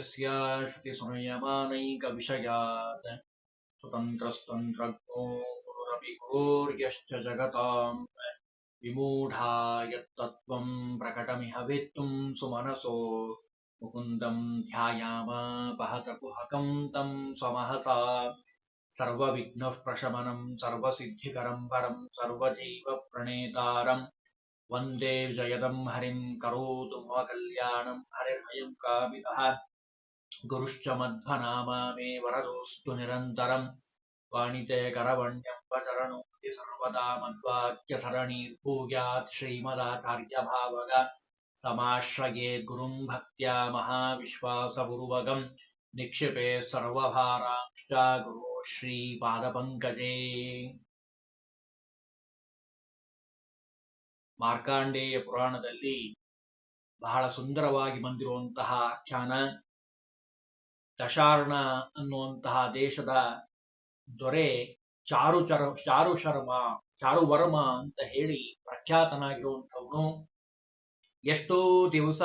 यस्या श्रुतिसंयमानैकविषयात् स्वतन्त्रस्तन्त्रज्ञो गुरुरपि जगताम् विमूढा यत्तत्त्वम् प्रकटमिह वेत्तुम् सुमनसो। मुकुन्दम् ध्यायामापहतकुहकम् तम् स्वमहसा। सर्वविघ्नः प्रशमनम् सर्वसिद्धिकरम् परम् सर्वजीवप्रणेतारम् वंदे जयदम् हरिम् करोतु मम कल्याणम् हरिर्हयम् ಕಲ್ಯಾಣಂ ಹರಿರ್ಹಯಂ ಕಾಮಿತಃ ಗುರುಶ್ಚ ಮಧ್ವನಾಮ ಮೇ ವರದೋಸ್ತು ನಿರಂತರಂ ವಾಣಿತೆ ಕರವಣ್ಯಂ ವಚರಣೋಕ್ತಿ ಸರ್ವದಾ ಮಧ್ವಾಕ್ಯ ಸರಣೀರ್ಭೂಯಾತ್ ಶ್ರೀಮದಾಚಾರ್ಯ ಭಾವಗ ತಮಾಶ್ರಯೇ ಗುರುಂ ಭಕ್ತ್ಯಾ ಮಹಾವಿಶ್ವಾಸಪೂರ್ವಕಂ ನಿಕ್ಷಿಪೆ ಸರ್ವಭಾರಾಂಶ್ಚ ಗುರು ಶ್ರೀಪಾದಪಂಕಜೇ ಮಾರ್ಕಾಂಡೇಯ ಪುರಾಣದಲ್ಲಿ ಬಹಳ ಸುಂದರವಾಗಿ ಬಂದಿರುವಂತಹ ಆಖ್ಯಾನ ದಶಾರ್ಣ ಅನ್ನುವಂತಹ ದೇಶದ ದೊರೆ ಚಾರುಚರ ಚಾರು ಶರ್ಮ ಚಾರುವರ್ಮ ಅಂತ ಹೇಳಿ ಪ್ರಖ್ಯಾತನಾಗಿರುವಂಥವನು. ಎಷ್ಟೋ ದಿವಸ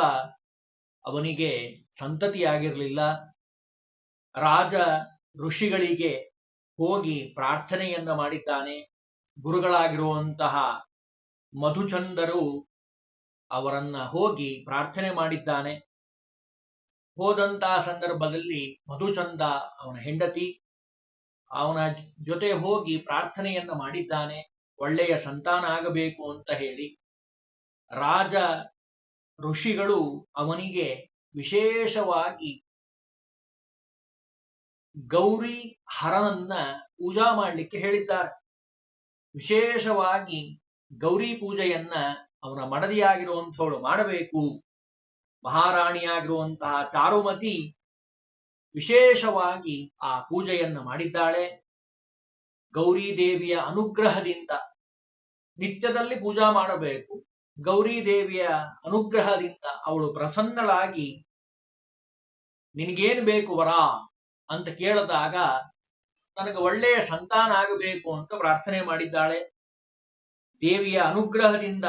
ಅವನಿಗೆ ಸಂತತಿಯಾಗಿರಲಿಲ್ಲ. ರಾಜ ಋಷಿಗಳಿಗೆ ಹೋಗಿ ಪ್ರಾರ್ಥನೆಯನ್ನ ಮಾಡಿದ್ದಾನೆ. ಗುರುಗಳಾಗಿರುವಂತಹ ಮಧುಚಂದರು ಅವರನ್ನ ಹೋಗಿ ಪ್ರಾರ್ಥನೆ ಮಾಡಿದ್ದಾನೆ. ಹೋದಂತಹ ಸಂದರ್ಭದಲ್ಲಿ ಮಧುಚಂದ ಅವನ ಹೆಂಡತಿ, ಅವನ ಜೊತೆ ಹೋಗಿ ಪ್ರಾರ್ಥನೆಯನ್ನ ಮಾಡಿದ್ದಾನೆ, ಒಳ್ಳೆಯ ಸಂತಾನ ಆಗಬೇಕು ಅಂತ ಹೇಳಿ ರಾಜ ಋಷಿಗಳು ಅವನಿಗೆ ವಿಶೇಷವಾಗಿ ಗೌರಿ ಹರನನ್ನ ಪೂಜಾ ಮಾಡಲಿಕ್ಕೆ ಹೇಳಿದ್ದಾರೆ. ವಿಶೇಷವಾಗಿ ಗೌರಿ ಪೂಜೆಯನ್ನ ಅವನ ಮಡದಿಯಾಗಿರುವಂಥವಳು ಮಾಡಬೇಕು. ಮಹಾರಾಣಿಯಾಗಿರುವಂತಹ ಚಾರುಮತಿ ವಿಶೇಷವಾಗಿ ಆ ಪೂಜೆಯನ್ನು ಮಾಡಿದ್ದಾಳೆ. ಗೌರಿ ದೇವಿಯ ಅನುಗ್ರಹದಿಂದ ನಿತ್ಯದಲ್ಲಿ ಪೂಜಾ ಮಾಡಬೇಕು. ಗೌರಿ ದೇವಿಯ ಅನುಗ್ರಹದಿಂದ ಅವಳು ಪ್ರಸನ್ನಳಾಗಿ ನಿನಗೇನು ಬೇಕು ವರ ಅಂತ ಕೇಳಿದಾಗ ನನಗೆ ಒಳ್ಳೆಯ ಸಂತಾನ ಆಗಬೇಕು ಅಂತ ಪ್ರಾರ್ಥನೆ ಮಾಡಿದ್ದಾಳೆ. ದೇವಿಯ ಅನುಗ್ರಹದಿಂದ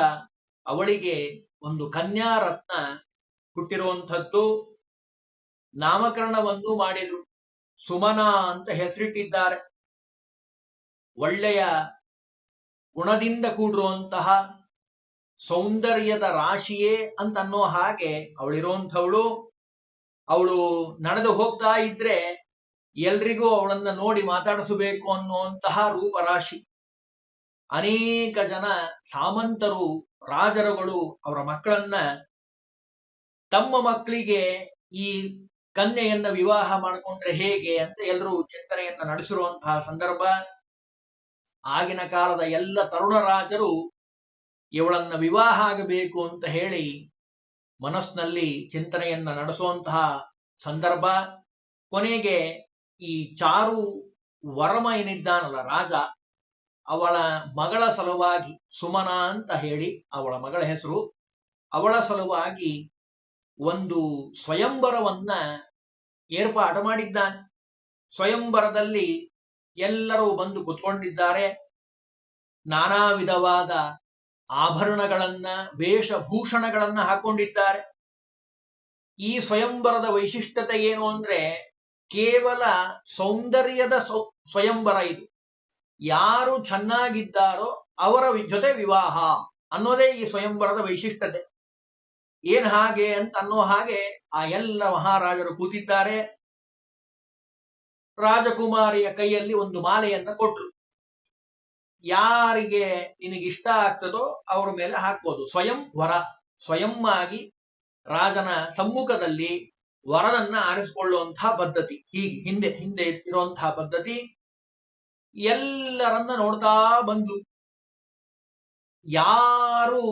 ಅವಳಿಗೆ ಒಂದು ಕನ್ಯಾ ರತ್ನ ಹುಟ್ಟಿರುವಂಥದ್ದು ನಾಮಕರಣವನ್ನು ಮಾಡಿದ್ರು. ಸುಮನ ಅಂತ ಹೆಸರಿಟ್ಟಿದ್ದಾರೆ. ಒಳ್ಳೆಯ ಗುಣದಿಂದ ಕೂಡಿರುವಂತಹ ಸೌಂದರ್ಯದ ರಾಶಿಯೇ ಅಂತ ಅನ್ನೋ ಹಾಗೆ ಅವಳಿರುವಂಥವಳು. ಅವಳು ನಡೆದು ಹೋಗ್ತಾ ಇದ್ರೆ ಎಲ್ರಿಗೂ ಅವಳನ್ನ ನೋಡಿ ಮಾತಾಡಿಸಬೇಕು ಅನ್ನುವಂತಹ ರೂಪರಾಶಿ. ಅನೇಕ ಜನ ಸಾಮಂತರು, ರಾಜರುಗಳು ಅವರ ಮಕ್ಕಳನ್ನ ತಮ್ಮ ಮಕ್ಕಳಿಗೆ ಈ ಕನ್ಯೆಯನ್ನ ವಿವಾಹ ಮಾಡಿಕೊಂಡ್ರೆ ಹೇಗೆ ಅಂತ ಎಲ್ಲರೂ ಚಿಂತನೆಯನ್ನ ನಡೆಸಿರುವಂತಹ ಸಂದರ್ಭ. ಆಗಿನ ಕಾಲದ ಎಲ್ಲ ತರುಣ ರಾಜರು ಇವಳನ್ನ ವಿವಾಹ ಆಗಬೇಕು ಅಂತ ಹೇಳಿ ಮನಸ್ಸಿನಲ್ಲಿ ಚಿಂತನೆಯನ್ನ ನಡೆಸುವಂತಹ ಸಂದರ್ಭ. ಕೊನೆಗೆ ಈ ಚಾರು ವರಮ ಏನಿದ್ದಾನಲ್ಲ ರಾಜ, ಅವಳ ಮಗಳ ಸಲುವಾಗಿ ಸುಮನ ಅಂತ ಹೇಳಿ ಅವಳ ಮಗಳ ಹೆಸರು. ಅವಳ ಸಲುವಾಗಿ ಒಂದು ಸ್ವಯಂವರವನ್ನ ಏರ್ಪಾಡು ಮಾಡಿದ್ದಾನೆ. ಸ್ವಯಂವರದಲ್ಲಿ ಎಲ್ಲರೂ ಬಂದು ಕುತ್ಕೊಂಡಿದ್ದಾರೆ. ನಾನಾ ವಿಧವಾದ ಆಭರಣಗಳನ್ನ, ವೇಷಭೂಷಣಗಳನ್ನ ಹಾಕೊಂಡಿದ್ದಾರೆ. ಈ ಸ್ವಯಂವರದ ವೈಶಿಷ್ಟ್ಯತೆ ಏನು ಅಂದ್ರೆ ಕೇವಲ ಸೌಂದರ್ಯದ ಸ್ವಯಂವರ ಇದು. ಯಾರು ಚೆನ್ನಾಗಿದ್ದಾರೋ ಅವರ ಜೊತೆ ವಿವಾಹ ಅನ್ನೋದೇ ಈ ಸ್ವಯಂವರದ ವೈಶಿಷ್ಟ್ಯತೆ. ಏನ್ ಹಾಗೆ ಅಂತ ಅನ್ನೋ ಹಾಗೆ ಆ ಎಲ್ಲ ಮಹಾರಾಜರು ಕೂತಿದ್ದಾರೆ. ರಾಜಕುಮಾರಿಯ ಕೈಯಲ್ಲಿ ಒಂದು ಮಾಲೆಯನ್ನ ಕೊಟ್ರು. ಯಾರಿಗೆ ನಿನಗಿಷ್ಟ ಆಗ್ತದೋ ಅವ್ರ ಮೇಲೆ ಹಾಕ್ಬೋದು. ಸ್ವಯಂ ವರ ಸ್ವಯಂ ಆಗಿ ರಾಜನ ಸಮ್ಮುಖದಲ್ಲಿ ವರನನ್ನ ಆರಿಸಿಕೊಳ್ಳುವಂತಹ ಪದ್ಧತಿ. ಹೀಗೆ, ಹಿಂದೆ ಹಿಂದೆ ಇರುವಂತಹ ಪದ್ಧತಿ. ಎಲ್ಲರನ್ನ ನೋಡ್ತಾ ಬಂದು ಯಾರು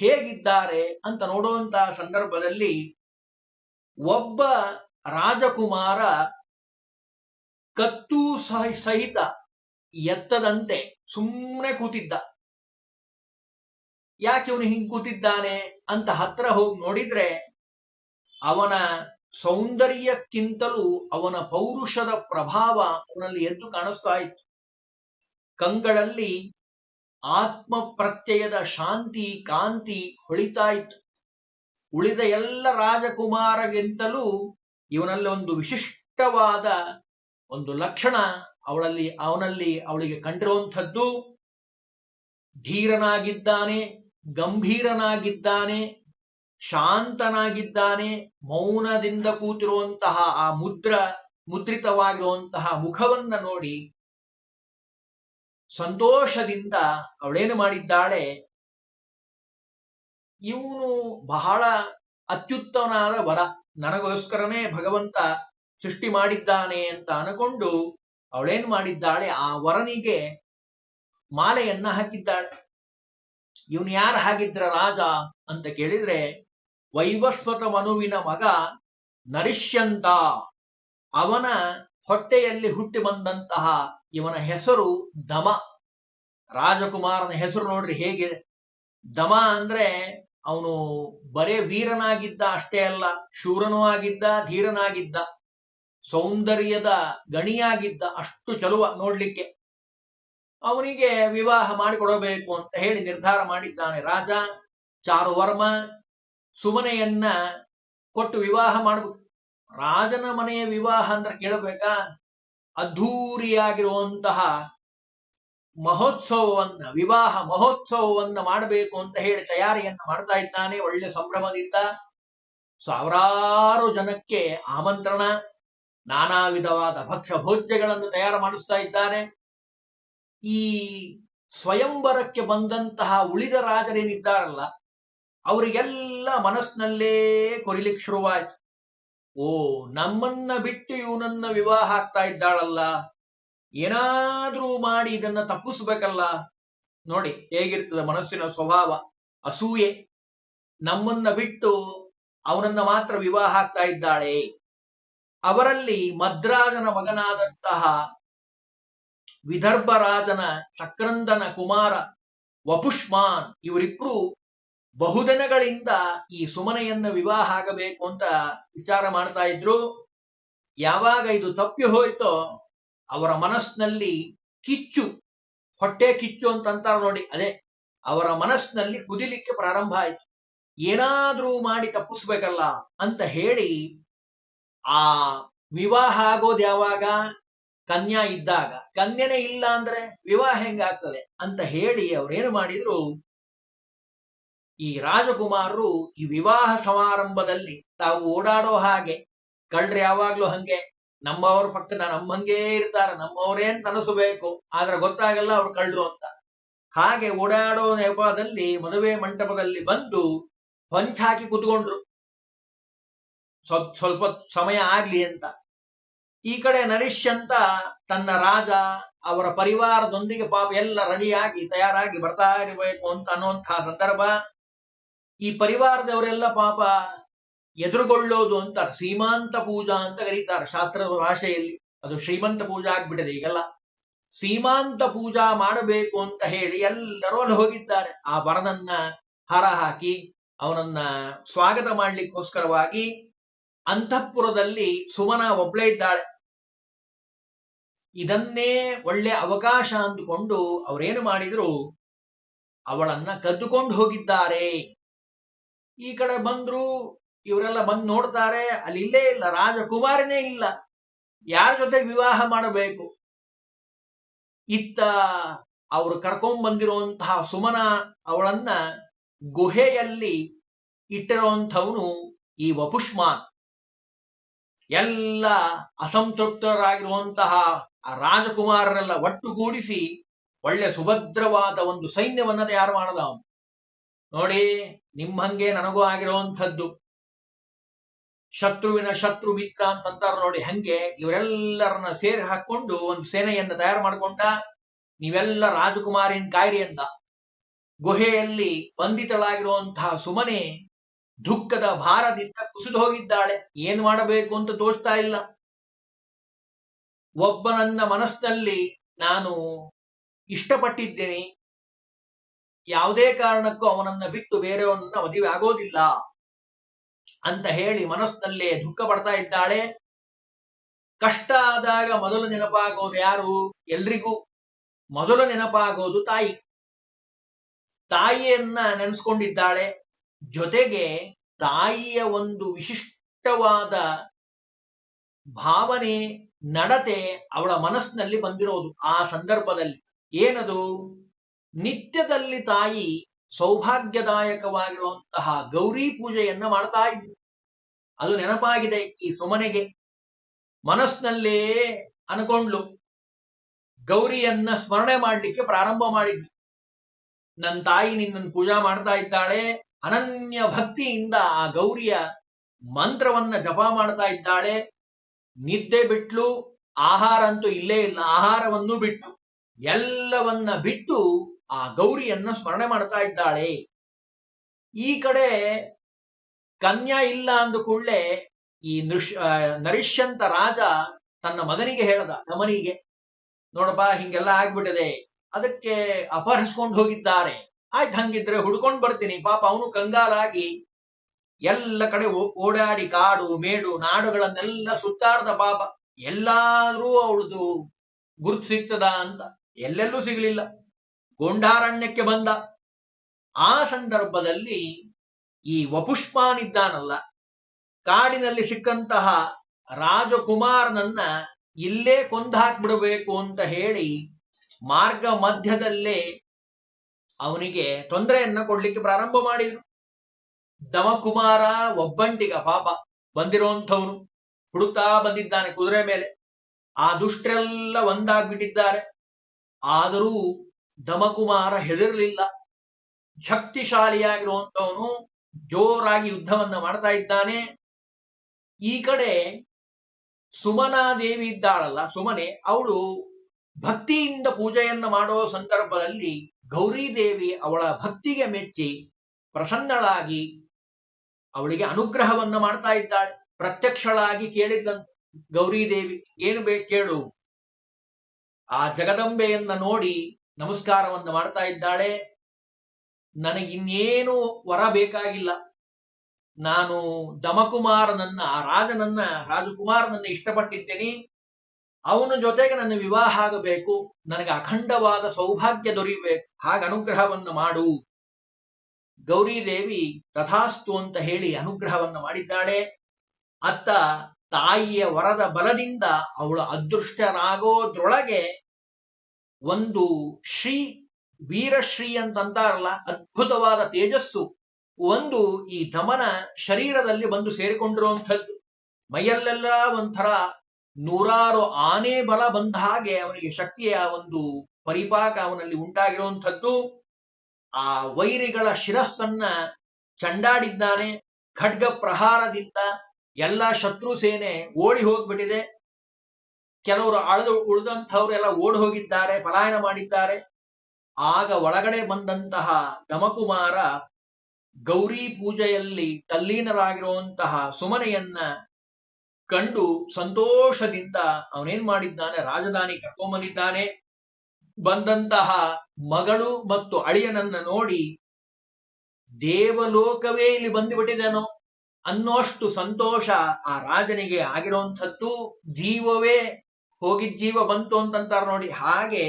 ಹೇಗಿದ್ದಾರೆ ಅಂತ ನೋಡುವಂತಹ ಸಂದರ್ಭದಲ್ಲಿ ಒಬ್ಬ ರಾಜಕುಮಾರ ಕತ್ತು ಸಹಿತ ಎತ್ತದಂತೆ ಸುಮ್ಮನೆ ಕೂತಿದ್ದ. ಯಾಕೆ ಇವನು ಹಿಂಗ್ ಕೂತಿದ್ದಾನೆ ಅಂತ ಹತ್ರ ಹೋಗಿ ನೋಡಿದ್ರೆ ಅವನ ಸೌಂದರ್ಯಕ್ಕಿಂತಲೂ ಅವನ ಪೌರುಷದ ಪ್ರಭಾವ ಅವನಲ್ಲಿ ಎದ್ದು ಕಾಣಿಸ್ತಾ ಇತ್ತು. ಕಂಗಳಲ್ಲಿ ಆತ್ಮ ಪ್ರತ್ಯಯದ ಶಾಂತಿ ಕಾಂತಿ ಹೊಳಿತಾ ಇತ್ತು ಉಳಿದ ಎಲ್ಲ ರಾಜಕುಮಾರಗಿಂತಲೂ ಇವನಲ್ಲಿ ಒಂದು ವಿಶಿಷ್ಟವಾದ ಒಂದು ಲಕ್ಷಣ ಅವಳಲ್ಲಿ, ಅವನಲ್ಲಿ ಅವಳಿಗೆ ಕಂಡಿರುವಂಥದ್ದು. ಧೀರನಾಗಿದ್ದಾನೆ, ಗಂಭೀರನಾಗಿದ್ದಾನೆ, ಶಾಂತನಾಗಿದ್ದಾನೆ, ಮೌನದಿಂದ ಕೂತಿರುವಂತಹ ಆ ಮುದ್ರ, ಮುದ್ರಿತವಾಗಿರುವಂತಹ ಮುಖವನ್ನ ನೋಡಿ ಸಂತೋಷದಿಂದ ಅವಳೇನು ಮಾಡಿದ್ದಾಳೆ? ಇವನು ಬಹಳ ಅತ್ಯುತ್ತಮನಾದ ವರ. ನನಗೋಸ್ಕರನೇ ಭಗವಂತ ಸೃಷ್ಟಿ ಮಾಡಿದ್ದಾನೆ ಅಂತ ಅನ್ಕೊಂಡು ಅವಳೇನು ಮಾಡಿದ್ದಾಳೆ? ಆ ವರನಿಗೆ ಮಾಲೆಯನ್ನ ಹಾಕಿದ್ದಾಳೆ. ಇವನು ಯಾರು ಹಾಗಿದ್ರ ರಾಜ ಅಂತ ಕೇಳಿದ್ರೆ, ವೈವಸ್ವತ ಮನುವಿನ ಮಗ ನರಿಷ್ಯಂತ. ಅವನ ಹೊಟ್ಟೆಯಲ್ಲಿ ಹುಟ್ಟಿ ಬಂದಂತಹ ಇವನ ಹೆಸರು ದಮ. ರಾಜಕುಮಾರನ ಹೆಸರು ನೋಡ್ರಿ ಹೇಗೆ? ದಮ ಅಂದ್ರೆ ಅವನು ಬರೇ ವೀರನಾಗಿದ್ದ ಅಷ್ಟೇ ಅಲ್ಲ, ಶೂರನೂ ಆಗಿದ್ದ, ಧೀರನಾಗಿದ್ದ, ಸೌಂದರ್ಯದ ಗಣಿಯಾಗಿದ್ದ, ಅಷ್ಟು ಚಲುವ ನೋಡ್ಲಿಕ್ಕೆ. ಅವನಿಗೆ ವಿವಾಹ ಮಾಡಿಕೊಡಬೇಕು ಅಂತ ಹೇಳಿ ನಿರ್ಧಾರ ಮಾಡಿದ್ದಾನೆ ರಾಜ. ಚಾರುವರ್ಮ ಸುಮನೆಯನ್ನ ಕೊಟ್ಟು ವಿವಾಹ ಮಾಡಬೇಕು. ರಾಜನ ಮನೆಯ ವಿವಾಹ ಅಂದ್ರೆ ಕೇಳಬೇಕಾ? ಅದ್ಧೂರಿಯಾಗಿರುವಂತಹ ಮಹೋತ್ಸವವನ್ನ, ವಿವಾಹ ಮಹೋತ್ಸವವನ್ನ ಮಾಡಬೇಕು ಅಂತ ಹೇಳಿ ತಯಾರಿಯನ್ನು ಮಾಡ್ತಾ ಇದ್ದಾನೆ. ಒಳ್ಳೆ ಸಂಭ್ರಮದಿಂದ ಸಾವಿರಾರು ಜನಕ್ಕೆ ಆಮಂತ್ರಣ ನಾನಾ ವಿಧವಾದ ಭಕ್ಷ್ಯ ಭೋಜ್ಯಗಳನ್ನು ತಯಾರು ಮಾಡಿಸ್ತಾ ಇದ್ದಾನೆ. ಈ ಸ್ವಯಂವರಕ್ಕೆ ಬಂದಂತಹ ಉಳಿದ ರಾಜರೇನಿದ್ದಾರಲ್ಲ, ಅವರಿಗೆಲ್ಲ ಮನಸ್ಸಿನಲ್ಲೇ ಕೊರಿಲಿಕ್ಕೆ ಶುರುವಾಯ್ತು. ಓ, ನಮ್ಮನ್ನ ಬಿಟ್ಟು ಇವನನ್ನ ವಿವಾಹ ಆಗ್ತಾ ಇದ್ದಾಳಲ್ಲ? ಏನಾದ್ರೂ ಮಾಡಿ ಇದನ್ನ ತಪ್ಪಿಸ್ಬೇಕಲ್ಲ? ನೋಡಿ, ಹೇಗಿರ್ತದೆ ಮನಸ್ಸಿನ ಸ್ವಭಾವ. ಅಸೂಯೆ. ನಮ್ಮನ್ನ ಬಿಟ್ಟು ಅವನನ್ನ ಮಾತ್ರ ವಿವಾಹ ಆಗ್ತಾ ಇದ್ದಾಳೆ. ಅವರಲ್ಲಿ ಮದ್ರಾಜನ ಮಗನಾದಂತಹ ವಿದರ್ಭರಾಜನ ಸಕ್ರಂದನ ಕುಮಾರ ವಪುಷ್ಮಾನ್ ಇವರಿಬ್ರು ಬಹುದಿನಗಳಿಂದ ಈ ಸುಮನೆಯನ್ನ ವಿವಾಹ ಆಗಬೇಕು ಅಂತ ವಿಚಾರ ಮಾಡ್ತಾ ಇದ್ರು. ಯಾವಾಗ ಇದು ತಪ್ಪಿ ಹೋಯ್ತೋ ಅವರ ಮನಸ್ಸಿನಲ್ಲಿ ಕಿಚ್ಚು, ಹೊಟ್ಟೆ ಕಿಚ್ಚು ಅಂತ ಅಂತಾರ ನೋಡಿ. ಅದೇ ಅವರ ಮನಸ್ಸಿನಲ್ಲಿ ಕುದಿಲಿಕ್ಕೆ ಪ್ರಾರಂಭ ಆಯ್ತು. ಏನಾದ್ರೂ ಮಾಡಿ ತಪ್ಪಿಸ್ಬೇಕಲ್ಲ ಅಂತ ಹೇಳಿ ಆ ವಿವಾಹ ಆಗೋದು ಯಾವಾಗ? ಕನ್ಯಾ ಇದ್ದಾಗ. ಕನ್ಯನೇ ಇಲ್ಲ ಅಂದ್ರೆ ವಿವಾಹ ಹೆಂಗಾಗ್ತದೆ ಅಂತ ಹೇಳಿ ಅವ್ರೇನು ಮಾಡಿದ್ರು ಈ ರಾಜಕುಮಾರರು ಈ ವಿವಾಹ ಸಮಾರಂಭದಲ್ಲಿ ತಾವು ಓಡಾಡೋ ಹಾಗೆ, ಕಳ್ರೆ ಯಾವಾಗ್ಲೂ ಹಂಗೆ, ನಮ್ಮವ್ರ ಪಕ್ಕದ ನಮ್ಮಂಗೇ ಇರ್ತಾರ ನಮ್ಮವರೇನ್ ತನಸಬೇಕು ಆದ್ರೆ ಗೊತ್ತಾಗಲ್ಲ ಅವ್ರು ಕಳ್ರು ಅಂತ. ಹಾಗೆ ಓಡಾಡೋ ನೆಪದಲ್ಲಿ ಮದುವೆ ಮಂಟಪದಲ್ಲಿ ಬಂದು ಹೊಂಚ್ ಹಾಕಿ ಕುತ್ಕೊಂಡ್ರು. ಸ್ವಲ್ಪ ಸ್ವಲ್ಪ ಸಮಯ ಆಗ್ಲಿ ಅಂತ. ಈ ಕಡೆ ನರಿಶ್ ಅಂತ ತನ್ನ ರಾಜ, ಅವರ ಪರಿವಾರದೊಂದಿಗೆ ಪಾಪ ಎಲ್ಲ ರೆಡಿಯಾಗಿ ತಯಾರಾಗಿ ಬರ್ತಾ ಇರಬೇಕು ಅಂತ ಅನ್ನುವಂತಹ ಸಂದರ್ಭ. ಈ ಪರಿವಾರದವರೆಲ್ಲ ಪಾಪ ಎದುರುಗೊಳ್ಳೋದು ಅಂತಾರೆ. ಸೀಮಾಂತ ಪೂಜಾ ಅಂತ ಕರೀತಾರೆ ಶಾಸ್ತ್ರದ ಭಾಷೆಯಲ್ಲಿ. ಅದು ಶ್ರೀಮಂತ ಪೂಜಾ ಆಗ್ಬಿಟ್ಟಿದೆ ಈಗೆಲ್ಲ. ಸೀಮಾಂತ ಪೂಜಾ ಮಾಡಬೇಕು ಅಂತ ಹೇಳಿ ಎಲ್ಲರೂ ಅಲ್ಲಿ ಹೋಗಿದ್ದಾರೆ. ಆ ವರನನ್ನ ಹರ ಹಾಕಿ ಅವನನ್ನ ಸ್ವಾಗತ ಮಾಡ್ಲಿಕ್ಕೋಸ್ಕರವಾಗಿ ಅಂತಃಪುರದಲ್ಲಿ ಸುಮನ ಒಬ್ಳೇ ಇದ್ದಾಳೆ. ಇದನ್ನೇ ಒಳ್ಳೆ ಅವಕಾಶ ಅಂದುಕೊಂಡು ಅವರೇನು ಮಾಡಿದ್ರು, ಅವಳನ್ನ ಕದ್ದುಕೊಂಡು ಹೋಗಿದ್ದಾರೆ. ಈ ಕಡೆ ಬಂದ್ರು, ಇವರೆಲ್ಲ ಬಂದು ನೋಡ್ತಾರೆ, ಅಲ್ಲಿ ಇಲ್ಲೇ ಇಲ್ಲ, ರಾಜಕುಮಾರನೇ ಇಲ್ಲ. ಯಾರ ಜೊತೆ ವಿವಾಹ ಮಾಡಬೇಕು? ಇತ್ತ ಅವರು ಕರ್ಕೊಂಡ್ ಬಂದಿರುವಂತಹ ಸುಮನ, ಅವಳನ್ನ ಗುಹೆಯಲ್ಲಿ ಇಟ್ಟಿರುವಂಥವನು ಈ ವಪುಷ್ಮಾನ್. ಎಲ್ಲ ಅಸಂತೃಪ್ತರಾಗಿರುವಂತಹ ರಾಜಕುಮಾರರೆಲ್ಲ ಒಟ್ಟುಗೂಡಿಸಿ ಒಳ್ಳೆ ಸುಭದ್ರವಾದ ಒಂದು ಸೈನ್ಯವನ್ನ ತಯಾರು ಮಾಡದ ಅವನು ನೋಡಿ ನಿಮ್ಮಂಗೆ ನನಗೂ ಆಗಿರುವಂಥದ್ದು. ಶತ್ರುವಿನ ಶತ್ರು ಮಿತ್ರ ಅಂತಂತಾರ ನೋಡಿ ಹಂಗೆ ಇವರೆಲ್ಲರನ್ನ ಸೇರಿ ಹಾಕೊಂಡು ಒಂದು ಸೇನೆಯನ್ನ ತಯಾರು ಮಾಡಿಕೊಂಡ ನೀವೆಲ್ಲ ರಾಜಕುಮಾರಿನ ಕಾಯಿರಿ ಗುಹೆಯಲ್ಲಿ ಬಂಧಿತಳಾಗಿರುವಂತಹ ಸುಮನೆ ದುಃಖದ ಭಾರದಿಂದ ಕುಸಿದು ಹೋಗಿದ್ದಾಳೆ. ಏನ್ ಮಾಡಬೇಕು ಅಂತ ತೋಚ್ತಾ ಇಲ್ಲ. ಒಬ್ಬ ನನ್ನ ಮನಸ್ಸಿನಲ್ಲಿ ನಾನು ಇಷ್ಟಪಟ್ಟಿದ್ದೇನೆ. ಯಾವುದೇ ಕಾರಣಕ್ಕೂ ಅವನನ್ನ ಬಿಟ್ಟು ಬೇರೆಯವನನ್ನ ಮದುವೆ ಆಗೋದಿಲ್ಲ ಅಂತ ಹೇಳಿ ಮನಸ್ಸಿನಲ್ಲೇ ದುಃಖ ಪಡ್ತಾ ಇದ್ದಾಳೆ. ಕಷ್ಟ ಆದಾಗ ಮೊದಲು ನೆನಪಾಗೋದು ಯಾರು? ಎಲ್ರಿಗೂ. ಮೊದಲು ನೆನಪಾಗೋದು ತಾಯಿ. ತಾಯಿಯನ್ನ ನೆನೆಸ್ಕೊಂಡಿದ್ದಾಳೆ. ಜೊತೆಗೆ ತಾಯಿಯ ಒಂದು ವಿಶಿಷ್ಟವಾದ ಭಾವನೆ, ನಡತೆ ಅವಳ ಮನಸ್ಸಿನಲ್ಲಿ ಬಂದಿರೋದು ಆ ಸಂದರ್ಭದಲ್ಲಿ. ಏನದು? ನಿತ್ಯದಲ್ಲಿ ತಾಯಿ ಸೌಭಾಗ್ಯದಾಯಕವಾಗಿರುವಂತಹ ಗೌರಿ ಪೂಜೆಯನ್ನ ಮಾಡ್ತಾ ಇದ್ಲು ಅದು ನೆನಪಾಗಿದೆ ಈ ಸುಮನೆಗೆ. ಮನಸ್ನಲ್ಲೇ ಅನ್ಕೊಂಡ್ಲು. ಗೌರಿಯನ್ನ ಸ್ಮರಣೆ ಮಾಡಲಿಕ್ಕೆ ಪ್ರಾರಂಭ ಮಾಡಿದ್ಲು. ನನ್ನ ತಾಯಿ ನಿನ್ನನ್ನು ಪೂಜಾ ಮಾಡ್ತಾ ಇದ್ದಾಳೆ. ಅನನ್ಯ ಭಕ್ತಿಯಿಂದ ಆ ಗೌರಿಯ ಮಂತ್ರವನ್ನ ಜಪ ಮಾಡ್ತಾ ಇದ್ದಾಳೆ. ನಿದ್ದೆ ಬಿಟ್ಲು. ಆಹಾರ ಅಂತೂ ಇಲ್ಲೇ ಇಲ್ಲ. ಆಹಾರವನ್ನು ಬಿಟ್ಟು ಎಲ್ಲವನ್ನ ಬಿಟ್ಟು ಆ ಗೌರಿಯನ್ನ ಸ್ಮರಣೆ ಮಾಡ್ತಾ ಇದ್ದಾಳೆ. ಈ ಕಡೆ ಕನ್ಯಾ ಇಲ್ಲ ಅಂದ ಕೂಡಲೇ ಈ ಆ, ನರಿಷ್ಯಂತ ರಾಜ ತನ್ನ ಮಗನಿಗೆ ಹೇಳ್ದ ನಮನಿಗೆ ನೋಡಪ್ಪ ಹಿಂಗೆಲ್ಲ ಆಗ್ಬಿಟ್ಟಿದೆ ಅದಕ್ಕೆ ಅಪಹರಿಸ್ಕೊಂಡು ಹೋಗಿದ್ದಾರೆ. ಆಯ್ತು ಹಂಗಿದ್ರೆ ಹುಡ್ಕೊಂಡ್ ಬರ್ತೀನಿ ಪಾಪ ಅವನು ಕಂಗಾಲಾಗಿ ಎಲ್ಲ ಕಡೆ ಓಡಾಡಿ ಕಾಡು ಮೇಡು ನಾಡುಗಳನ್ನೆಲ್ಲ ಸುತ್ತಾಡ್ದ ಪಾಪ ಎಲ್ಲಾದ್ರೂ ಅವಳದು ಗುರುತು ಸಿಗ್ತದ ಅಂತ. ಎಲ್ಲೆಲ್ಲೂ ಸಿಗಲಿಲ್ಲ. ಗೊಂಡಾರಣ್ಯಕ್ಕೆ ಬಂದ. ಆ ಸಂದರ್ಭದಲ್ಲಿ ಈ ವಪುಷ್ಪಾನಿದ್ದಾನಲ್ಲ, ಕಾಡಿನಲ್ಲಿ ಸಿಕ್ಕಂತಹ ರಾಜಕುಮಾರನನ್ನ ಇಲ್ಲೇ ಕೊಂದಾಕ್ಬಿಡಬೇಕು ಅಂತ ಹೇಳಿ ಮಾರ್ಗ ಮಧ್ಯದಲ್ಲೇ ಅವನಿಗೆ ತೊಂದರೆಯನ್ನ ಕೊಡ್ಲಿಕ್ಕೆ ಪ್ರಾರಂಭ ಮಾಡಿದ್ರು. ದಮಕುಮಾರ ಒಬ್ಬಂಟಿಗ ಪಾಪ ಬಂದಿರುವಂಥವನು ಹುಡುಕ್ತಾ ಬಂದಿದ್ದಾನೆ ಕುದುರೆ ಮೇಲೆ. ಆ ದುಷ್ಟರೆಲ್ಲ ಒಂದಾಗ್ಬಿಟ್ಟಿದ್ದಾರೆ. ಆದರೂ ದಮಕುಮಾರ ಹೆದರಲಿಲ್ಲ. ಶಕ್ತಿಶಾಲಿಯಾಗಿರುವಂತವನು ಜೋರಾಗಿ ಯುದ್ಧವನ್ನ ಮಾಡ್ತಾ ಇದ್ದಾನೆ. ಈ ಕಡೆ ಸುಮನಾ ದೇವಿ ಇದ್ದಾಳಲ್ಲ, ಸುಮನೆ, ಅವಳು ಭಕ್ತಿಯಿಂದ ಪೂಜೆಯನ್ನ ಮಾಡೋ ಸಂದರ್ಭದಲ್ಲಿ ಗೌರಿ ದೇವಿ ಅವಳ ಭಕ್ತಿಗೆ ಮೆಚ್ಚಿ ಪ್ರಸನ್ನಳಾಗಿ ಅವಳಿಗೆ ಅನುಗ್ರಹವನ್ನ ಮಾಡ್ತಾ ಇದ್ದಾಳೆ. ಪ್ರತ್ಯಕ್ಷಳಾಗಿ ಗೌರಿ ದೇವಿ ಏನು ಬೇಕು ಕೇಳು? ಆ ಜಗದಂಬೆಯನ್ನ ನೋಡಿ ನಮಸ್ಕಾರವನ್ನ ಮಾಡ್ತಾ ಇದ್ದಾಳೆ. ನನಗಿನ್ನೇನು ವರ ಬೇಕಾಗಿಲ್ಲ. ನಾನು ದಮಕುಮಾರನನ್ನ, ಆ ರಾಜನನ್ನ, ರಾಜಕುಮಾರನನ್ನ ಇಷ್ಟಪಟ್ಟಿದ್ದೇನೆ. ಅವನ ಜೊತೆಗೆ ನನ್ನ ವಿವಾಹ ಆಗಬೇಕು. ನನಗೆ ಅಖಂಡವಾದ ಸೌಭಾಗ್ಯ ದೊರೆಯಬೇಕು. ಹಾಗೆ ಅನುಗ್ರಹವನ್ನ ಮಾಡು. ಗೌರಿದೇವಿ ತಥಾಸ್ತು ಅಂತ ಹೇಳಿ ಅನುಗ್ರಹವನ್ನ ಮಾಡಿದ್ದಾಳೆ. ಅತ್ತ ತಾಯಿಯ ವರದ ಬಲದಿಂದ ಅವಳು ಅದೃಷ್ಟರಾಗೋದ್ರೊಳಗೆ ಒಂದು ಶ್ರೀ ವೀರಶ್ರೀ ಅಂತಂತಾರಲ್ಲ, ಅದ್ಭುತವಾದ ತೇಜಸ್ಸು. ಒಂದು ಈ ದಮನ ಶರೀರದಲ್ಲಿ ಬಂದು ಸೇರಿಕೊಂಡಿರುವಂಥದ್ದು. ಮೈಯಲ್ಲೆಲ್ಲ ಒಂಥರ ನೂರಾರು ಆನೆ ಬಲ ಬಂದ ಹಾಗೆ ಅವನಿಗೆ ಶಕ್ತಿಯ ಒಂದು ಪರಿಪಾಕ ಅವನಲ್ಲಿ ಉಂಟಾಗಿರುವಂಥದ್ದು. ಆ ವೈರಿಗಳ ಶಿರಸ್ಸನ್ನ ಚಂಡಾಡಿದ್ದಾನೆ, ಖಡ್ಗ ಪ್ರಹಾರದಿಂದ ಎಲ್ಲ ಶತ್ರು ಸೇನೆ ಓಡಿ ಹೋಗ್ಬಿಟ್ಟಿದೆ. ಕೆಲವರು ಅಳದು ಉಳಿದಂಥವರೆಲ್ಲ ಓಡಿ ಹೋಗಿದ್ದಾರೆ ಪಲಾಯನ ಮಾಡಿದ್ದಾರೆ. ಆಗ ಒಳಗಡೆ ಬಂದಂತಹ ದಮಕುಮಾರ ಗೌರಿ ಪೂಜೆಯಲ್ಲಿ ತಲ್ಲೀನರಾಗಿರುವಂತಹ ಸುಮನೆಯನ್ನ ಕಂಡು ಸಂತೋಷದಿಂದ ಅವನೇನ್ ಮಾಡಿದ್ದಾನೆ, ರಾಜಧಾನಿ ಕರ್ಕೊಂಬಂದಿದ್ದಾನೆ ಬಂದಂತಹ ಮಗಳು ಮತ್ತು ಅಳಿಯನನ್ನ ನೋಡಿ ದೇವಲೋಕವೇ ಇಲ್ಲಿ ಬಂದುಬಿಟ್ಟಿದೆನೋ ಅನ್ನೋಷ್ಟು ಸಂತೋಷ ಆ ರಾಜನಿಗೆ ಆಗಿರುವಂಥದ್ದು. ಜೀವವೇ ಹೋಗಿದ್ ಜೀವ ಬಂತು ಅಂತಂತಾರೆ ನೋಡಿ, ಹಾಗೆ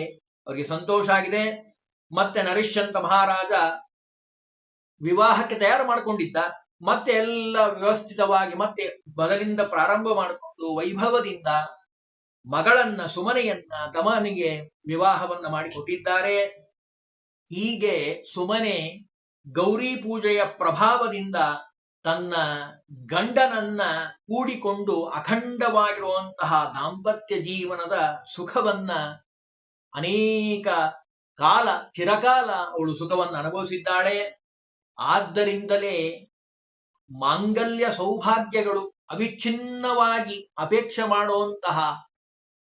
ಅವರಿಗೆ ಸಂತೋಷ ಆಗಿದೆ. ಮತ್ತೆ ನರಿಶ್ಯಂತ ಮಹಾರಾಜ ವಿವಾಹಕ್ಕೆ ತಯಾರು ಮಾಡಿಕೊಂಡಿದ್ದ. ಮತ್ತೆ ಎಲ್ಲ ವ್ಯವಸ್ಥಿತವಾಗಿ, ಮತ್ತೆ ಬದಲಿಂದ ಪ್ರಾರಂಭ ಮಾಡಿಕೊಂಡು ವೈಭವದಿಂದ ಮಗಳನ್ನ, ಸುಮನೆಯನ್ನ, ದಮನಿಗೆ ವಿವಾಹವನ್ನ ಮಾಡಿಕೊಟ್ಟಿದ್ದಾರೆ ಹೀಗೆ ಸುಮನೆ ಗೌರಿ ಪೂಜೆಯ ಪ್ರಭಾವದಿಂದ ತನ್ನ ಗಂಡನನ್ನ ಕೂಡಿಕೊಂಡು ಅಖಂಡವಾಗಿರುವಂತಹ ದಾಂಪತ್ಯ ಜೀವನದ ಸುಖವನ್ನ ಅನೇಕ ಕಾಲ, ಚಿರಕಾಲ ಅವಳು ಸುಖವನ್ನು ಅನುಭವಿಸಿದ್ದಾಳೆ. ಆದ್ದರಿಂದಲೇ ಮಾಂಗಲ್ಯ ಸೌಭಾಗ್ಯಗಳು ಅವಿಚ್ಛಿನ್ನವಾಗಿ ಅಪೇಕ್ಷೆ ಮಾಡುವಂತಹ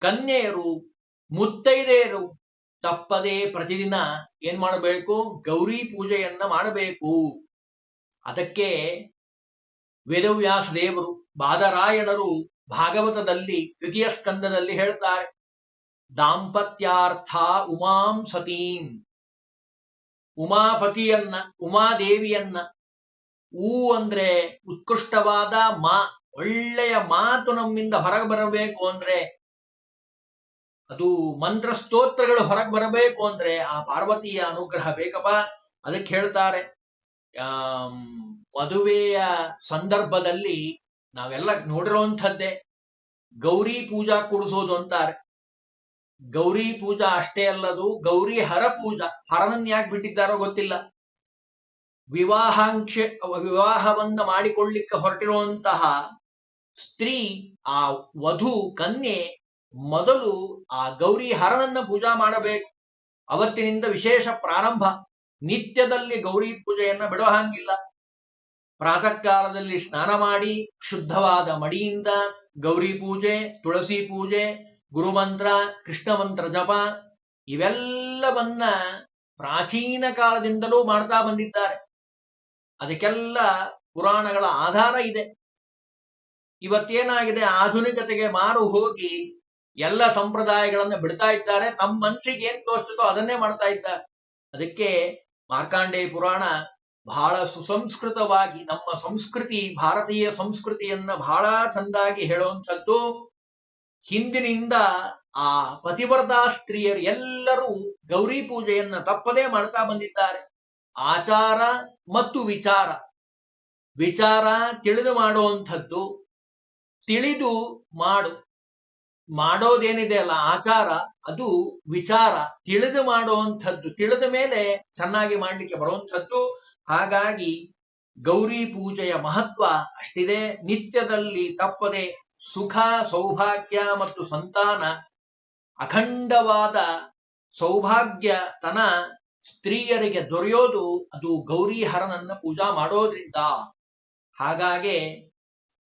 ಕನ್ಯೆಯರು, ಮುತ್ತೈದೆಯರು ತಪ್ಪದೇ ಪ್ರತಿದಿನ ಏನ್ ಮಾಡಬೇಕು? ಗೌರಿ ಪೂಜೆಯನ್ನ ಮಾಡಬೇಕು. ಅದಕ್ಕೆ ವೇದವ್ಯಾಸ ದೇವರು ಬಾದರಾಯಣರು ಭಾಗವತದಲ್ಲಿ ತೃತೀಯ ಸ್ಕಂದದಲ್ಲಿ ಹೇಳ್ತಾರೆ ದಾಂಪತ್ಯಾರ್ಥ ಉಮಾಂ ಸತೀಂ. ಉಮಾಪತಿಯನ್ನ, ಉಮಾದೇವಿಯನ್ನ ಊ ಅಂದ್ರೆ ಉತ್ಕೃಷ್ಟವಾದ ಮಾ, ಒಳ್ಳೆಯ ಮಾತು ನಮ್ಮಿಂದ ಹೊರಗೆ ಬರಬೇಕು ಅಂದ್ರೆ, ಅದು ಮಂತ್ರ ಸ್ತೋತ್ರಗಳು ಹೊರಗೆ ಬರಬೇಕು ಅಂದ್ರೆ ಆ ಪಾರ್ವತಿಯ ಅನುಗ್ರಹ ಬೇಕಪ್ಪ. ಅದಕ್ಕೆ ಹೇಳ್ತಾರೆ ಮದುವೆಯ ಸಂದರ್ಭದಲ್ಲಿ ನಾವೆಲ್ಲ ನೋಡಿರುವಂಥದ್ದೇ. ಗೌರಿ ಪೂಜಾ ಕೊಡಿಸೋದು ಅಂತಾರೆ. ಗೌರಿ ಪೂಜಾ ಅಷ್ಟೇ ಅಲ್ಲದು, ಗೌರಿ ಹರ ಪೂಜಾ, ಹರನನ್ನ ಯಾಕೆ ಬಿಟ್ಟಿದ್ದಾರೋ ಗೊತ್ತಿಲ್ಲ. ವಿವಾಹಾಂಕ್ಷ, ವಿವಾಹವನ್ನ ಮಾಡಿಕೊಳ್ಳಿಕ್ಕೆ ಹೊರಟಿರುವಂತಹ ಸ್ತ್ರೀ, ಆ ವಧು ಕನ್ಯೆ ಮೊದಲು ಆ ಗೌರಿ ಹರನನ್ನ ಪೂಜಾ ಮಾಡಬೇಕು. ಅವತ್ತಿನಿಂದ ವಿಶೇಷ ಪ್ರಾರಂಭ. ನಿತ್ಯದಲ್ಲಿ ಗೌರಿ ಪೂಜೆಯನ್ನ ಬಿಡೋ ಹಾಗಿಲ್ಲ. ಪ್ರಾತಃ ಕಾಲದಲ್ಲಿ ಸ್ನಾನ ಮಾಡಿ ಶುದ್ಧವಾದ ಮಡಿಯಿಂದ ಗೌರಿ ಪೂಜೆ, ತುಳಸಿ ಪೂಜೆ, ಗುರುಮಂತ್ರ, ಕೃಷ್ಣ ಮಂತ್ರ ಜಪ ಇವೆಲ್ಲವನ್ನ ಪ್ರಾಚೀನ ಕಾಲದಿಂದಲೂ ಮಾಡ್ತಾ ಬಂದಿದ್ದಾರೆ. ಅದಕ್ಕೆಲ್ಲ ಪುರಾಣಗಳ ಆಧಾರ ಇದೆ. ಇವತ್ತೇನಾಗಿದೆ? ಆಧುನಿಕತೆಗೆ ಮಾರು ಹೋಗಿ ಎಲ್ಲ ಸಂಪ್ರದಾಯಗಳನ್ನ ಬಿಡ್ತಾ ಇದ್ದಾರೆ. ತಮ್ಮ ಮನ್ಸಿಗೆ ಏನ್ ತೋರಿಸ್ತೋ ಅದನ್ನೇ ಮಾಡ್ತಾ ಇದ್ದಾರೆ. ಅದಕ್ಕೆ ಮಾರ್ಕಾಂಡೇಯ ಪುರಾಣ ಬಹಳ ಸುಸಂಸ್ಕೃತವಾಗಿ ನಮ್ಮ ಸಂಸ್ಕೃತಿ, ಭಾರತೀಯ ಸಂಸ್ಕೃತಿಯನ್ನ ಬಹಳ ಚಂದಾಗಿ ಹೇಳುವಂಥದ್ದು. ಹಿಂದಿನಿಂದ ಆ ಪತಿವ್ರತಾ ಸ್ತ್ರೀಯರು ಎಲ್ಲರೂ ಗೌರಿ ಪೂಜೆಯನ್ನ ತಪ್ಪದೇ ಮಾಡ್ತಾ ಬಂದಿದ್ದಾರೆ. ಆಚಾರ ಮತ್ತು ವಿಚಾರ. ವಿಚಾರ ತಿಳಿದು ಮಾಡುವಂಥದ್ದು, ತಿಳಿದು ಮಾಡು. ಮಾಡೋದೇನಿದೆ ಅಲ್ಲ ಆಚಾರ, ಅದು ವಿಚಾರ, ತಿಳಿದು ಮಾಡುವಂಥದ್ದು, ತಿಳಿದ ಮೇಲೆ ಚೆನ್ನಾಗಿ ಮಾಡ್ಲಿಕ್ಕೆ ಬರುವಂಥದ್ದು. ಹಾಗಾಗಿ ಗೌರಿ ಪೂಜೆಯ ಮಹತ್ವ ಅಷ್ಟಿದೆ. ನಿತ್ಯದಲ್ಲಿ ತಪ್ಪದೆ ಸುಖ, ಸೌಭಾಗ್ಯ ಮತ್ತು ಸಂತಾನ, ಅಖಂಡವಾದ ಸೌಭಾಗ್ಯತನ ಸ್ತ್ರೀಯರಿಗೆ ದೊರೆಯೋದು, ಅದು ಗೌರಿ ಹರನನ್ನ ಪೂಜಾ ಮಾಡೋದ್ರಿಂದ. ಹಾಗಾಗಿ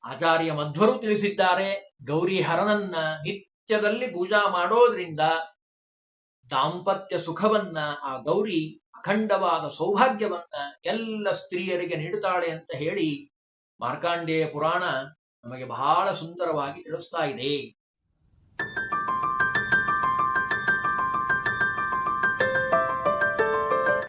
ಆಚಾರ್ಯ ಮಧ್ವರು ತಿಳಿಸಿದ್ದಾರೆ. ಗೌರಿ ಹರನನ್ನ ನಿತ್ಯದಲ್ಲಿ ಪೂಜಾ ಮಾಡೋದ್ರಿಂದ ದಾಂಪತ್ಯ ಸುಖವನ್ನ ಆ ಗೌರಿ ಅಖಂಡವಾದ ಸೌಭಾಗ್ಯವನ್ನ ಎಲ್ಲ ಸ್ತ್ರೀಯರಿಗೆ ನೀಡುತ್ತಾಳೆ ಅಂತ ಹೇಳಿ ಮಾರ್ಕಾಂಡೇಯ ಪುರಾಣ ನಮಗೆ ಬಹಳ ಸುಂದರವಾಗಿ ತಿಳಿಸ್ತಾ ಇದೆ.